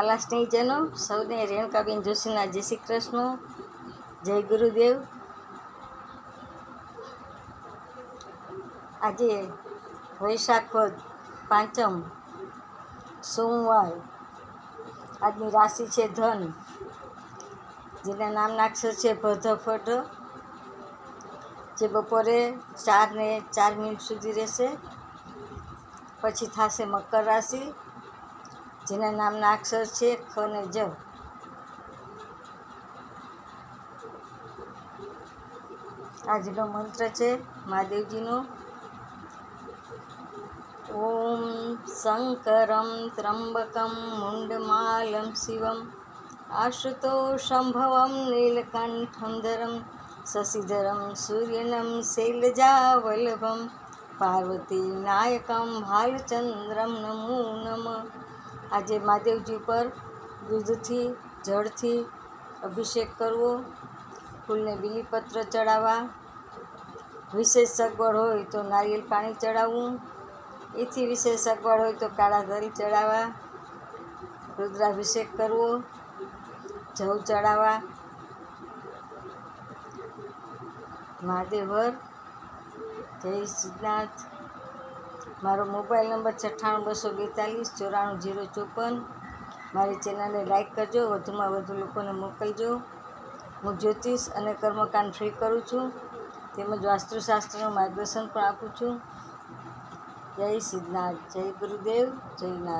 વાલા સ્નેહીજનો, સૌને રેણુકાબેન જોશીના જય શ્રી કૃષ્ણ, જય ગુરુદેવ. આજે વૈશાખ પાંચમ સોમવાર, આજની રાશિ છે ધન, જેના નામના અક્ષર છે ભદ્રફટ જે બપોરે ચાર ને ચાર મિનિટ સુધી રહેશે. પછી થશે મકર રાશિ. જેના નામના અક્ષર છે ખ ને જ. આજનો મંત્ર છે, મહાદેવજીનો. ઓમ શંકરમ ત્રંબકમ મુંડમાલમ શિવમ. આશુતોષંભવમ નીલકંઠંધરમ શશિધરમ સૂર્યનમ શૈલજાવલ્લભમ પાર્વતી નાયકમ ભાલચંદ્રમ નમો નમ. આજે મહાદેવજી ઉપર દૂધથી, જળથી અભિષેક કરવો, ફૂલને બીલીપત્ર ચડાવવા, વિશેષ સગવડ હોય તો નારિયેળ પાણી ચડાવવું, એથી વિશેષ સગવડ હોય તો કાળા તલ ચડાવવા, રુદ્રાભિષેક કરવો, જવ ચડાવવા. મહાદેવર જય સિદ્ધનાથ મારો મોબાઈલ નંબર છઠ્ઠાણું બસો બેતાલીસ ચોરાણું જીરો ચોપન. મારી ચેનલને લાઇક કરજો, વધુમાં વધુ લોકોને મોકલજો. હું જ્યોતિષ અને કર્મકાંડ ફ્રી કરું છું. તેમજ વાસ્તુશાસ્ત્રનું માર્ગદર્શન પણ આપું છું. જય સિદ્ધનાથ, જય ગુરુદેવ, જય નાથ